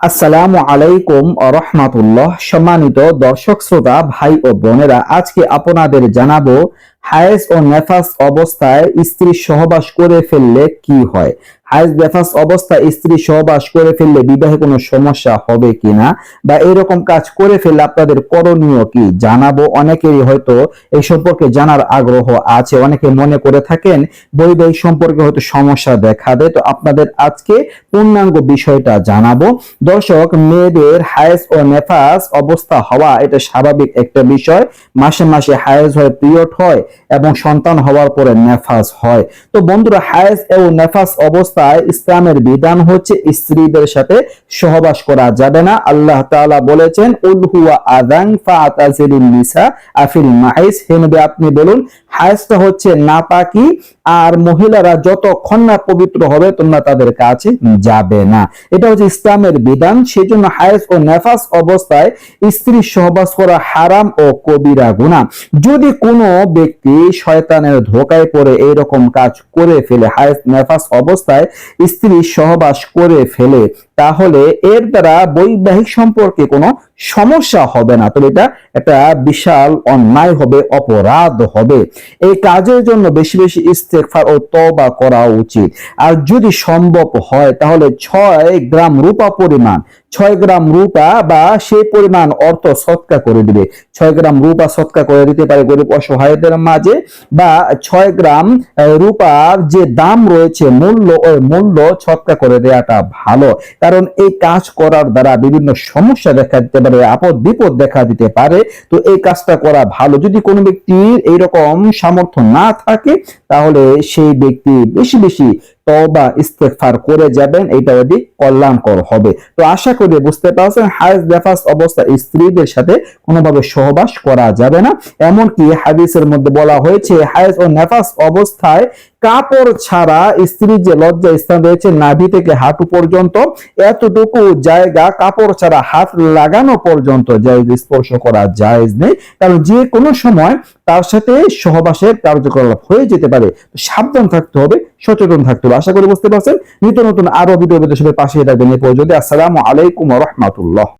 আসসালামু আলাইকুম রহমাতুল্লাহ। সম্মানিত দর্শক শ্রোতা ভাই ও বোনেরা আজকে আপনাদের জানাব হায়েজ ও নেফাস অবস্থায় স্ত্রী সহবাস করে ফেললে কি হয়? হায়েস, নেফাস অবস্থায় স্ত্রী সহবাস করে ফেললে বিবাহে কোনো সমস্যা হবে কিনা বা এরকম কাজ করে ফেললে আপনাদের করণীয় কি? জানাব। অনেকেরই হয়তো এই সম্পর্কে জানার আগ্রহ আছে। অনেকে মনে করে থাকেন, বৈবাহিক সম্পর্কে হয়তো সমস্যা দেখা দেয়। তো আপনাদের আজকে পূর্ণাঙ্গ বিষয়টা জানাব। দর্শক, মেয়েদের হায়েস ও নেফাস অবস্থা হওয়া এটা স্বাভাবিক একটা বিষয়। মাসে মাসে হায়েস হয় পিরিয়ড হয় এবং সন্তান হওয়ার পরে নেফাস হয়। তো বন্ধুরা, হায়েস এবং নেফাস অবস্থায় ইসলামের বিধান হচ্ছে স্ত্রীদের সাথে সহবাস করা যাবে না। আল্লাহ তাআলা বলেছেন, উল হুয়া আযান ফাতাজিলুন নিসা আফিল মাইস। হে আপনি বলুন, হায়েসটা হচ্ছে নাপাকি আর মহিলারা যতক্ষণ না পবিত্র হবে, তোমরা তাদের কাছে যাবে না। এটা হচ্ছে ইসলামের বিধান। সেজন্য হায়েস ও নেফাস অবস্থায় স্ত্রী সহবাস করা হারাম ও কবিরা গুণা যদি কোনো ব্যক্তি শয়তানের ধোকায় পড়ে এইরকম কাজ করে ফেলে, হায়েস, নেফাস অবস্থায় স্ত্রী সহবাস করে ফেলে তাহলে এর দ্বারা বৈবাহিক সম্পর্কে কোনো সমস্যা হবে না। তবে এটা একটা বিশাল অন্যায় হবে, অপরাধ হবে। এই কাজের জন্য বেশি বেশি ইস্তেগফার ও তওবা করা উচিত। আর যদি সম্ভব হয়, তাহলে ছয় গ্রাম রূপা পরিমাণ, ছয় গ্রাম রূপা বা সেই পরিমাণ অর্থ সৎকা করে দিবে। ছয় গ্রাম রূপা সৎকা করে দিতে পারে গরিব অসহায়দের মাঝে বা ছয় গ্রাম রূপার যে দাম রয়েছে, মূল্য, ওই মূল্য সৎকা করে দেওয়াটা ভালো। কারণ এই কাজ করার দ্বারা বিভিন্ন সমস্যা দেখা দিতে পারে, আপদ বিপদ দেখা দিতে পারে। তো এই কাজটা করা ভালো। যদি কোনো ব্যক্তির এইরকম সামর্থ্য না থাকে, তাহলে সেই ব্যক্তি বেশি বেশি তবা ইস্তেগফার করে যাবেন, এটা অধিক কল্যাণকর হবে। তো আশা করি বুঝতে পারছেন হায়েজ নেফাস অবস্থা স্ত্রীদের সাথে কোনোভাবে সহবাস করা যাবে না। এমনকি হাদিসের মধ্যে বলা হয়েছে হায়েজ ও নেফাস অবস্থায় কাপড় ছাড়া স্ত্রীর যে লজ্জা স্থান রয়েছে, নাভি থেকে হাঁটু পর্যন্ত, এতটুকু জায়গা কাপড় ছাড়া হাত লাগানো পর্যন্ত জায়েজ, স্পর্শ করা জায়েজ নেই। কারণ যে কোনো সময় তার সাথে সহবাসের কার্যকলাপ হয়ে যেতে পারে। সাবধান থাকতে হবে সচেতন থাকতে হবে। আশা করি বুঝতে পারছেন? নিত্য নতুন আরও ভিডিও সাথে পাশে থাকবেন। এ পর্যন্ত আসসালামু আলাইকুম রহমাতুল্লাহ।